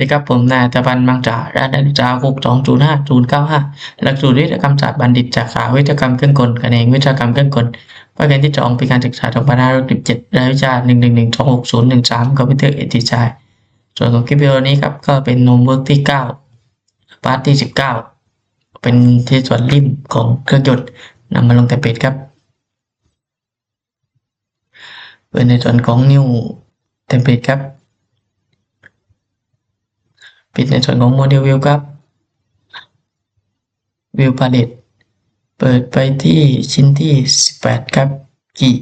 ดีครับผมนายตะวันมังจารานนักศึกษาหกสองศูนย์ห้าศูนย์เก้าห้าหลักสูตรวิทยากรรมศาสตร์บัณฑิตสาขาวิทยากรรมเครื่องกลคะแนนวิทยากรรมเครื่องกลประการที่สองปีการศึกษาสองพันห้าร้อยสิบเจ็ดรายวิชาหนึ่งหนึ่งหนึ่งสองหกศูนย์หนึ่งสามคอมพิวเตอร์เอติชายส่วนของคลิปวิดีโอนี้ครับก็เป็นโนมเวิร์กที่เก้าพาร์ทที่สิบเก้าเป็นที่ส่วนริมของเครื่องยนต์นำมาลงแต่เป็ดครับเป็นในส่วนของนิ้วเทมเพลตครับ ปิดในส่วนของโมเดลวิวครับวิวพาเลตเปิดไปที่ชิ้นที่ 18 ครับกี่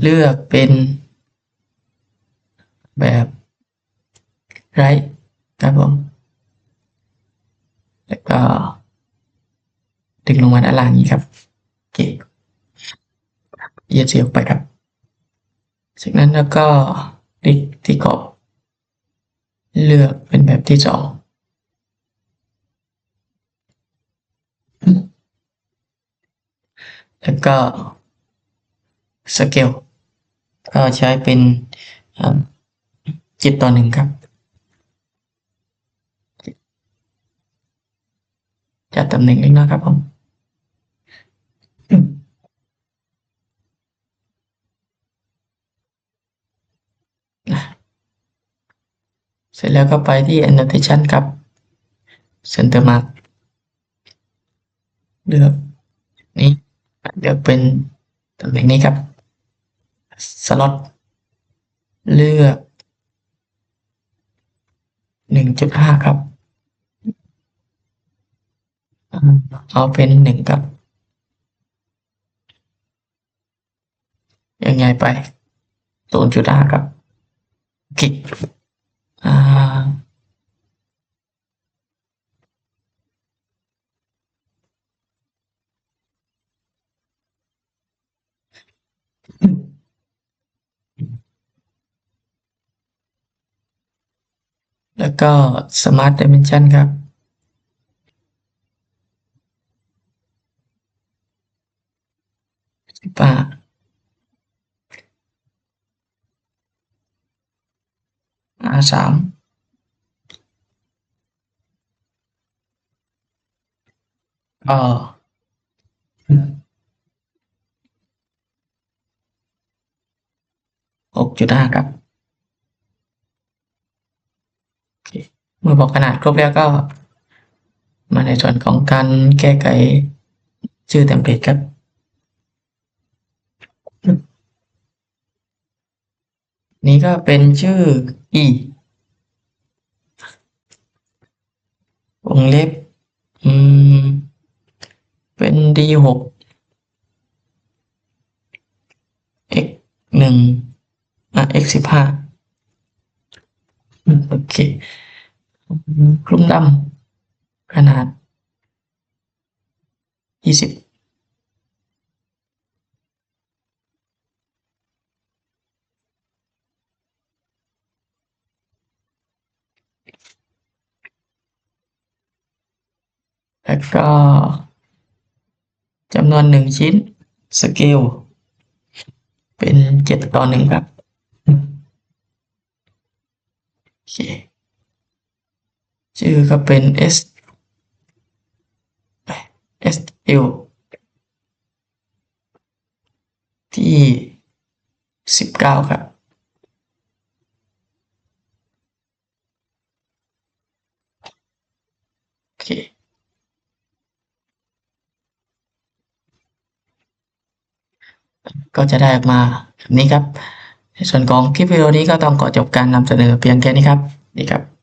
เลือกเป็นแบบไรครับผม แล้วก็ ดึงลงมาด้านล่างนี้ครับโอเคเยียดเสียออกไปครับจากนั้นแล้วก็ คลิกที่กรอบ เลือกเป็นแบบที่สองแล้วก็สเกลก็ใช้เป็นจิตต่อหนึ่งครับ จัดตำแหน่งเล็กน้อยครับผม เสร็จแล้วก็ไปที่ annotation ครับ center mark เลือกนี้เลือกเป็นตำแหน่งนี้ครับ slot เลือก 1.5 ครับ เอาเป็นหนึ่งครับ ยังไงไป0.5ครับคลิก แล้วก็ Smart Dimension ครับ 6.5 ครับเมื่อบอกขนาดครบแล้วก็ มาในส่วนของการแก้ไขชื่อเต็มเพจครับนี่ก็เป็นชื่ออ e วงเล็บ อืม เป็น d หก x หนึ่ง อะ x สิบห้าโอเคคลุมดำขนาดยี่สิบแล้วก็จำนวนหนึ่งชิ้น สเกล เป็นเจ็ดต่อหนึ่งครับ โอเคชื่อก็เป็น S S L ที่สิบเก้าครับ โอเคก็จะได้ออกมาแบบนี้ครับ ในส่วนของคลิปวิดีโอนี้ก็ต้องขอจบการนำเสนอเพียงแค่นี้ครับนี่ครับ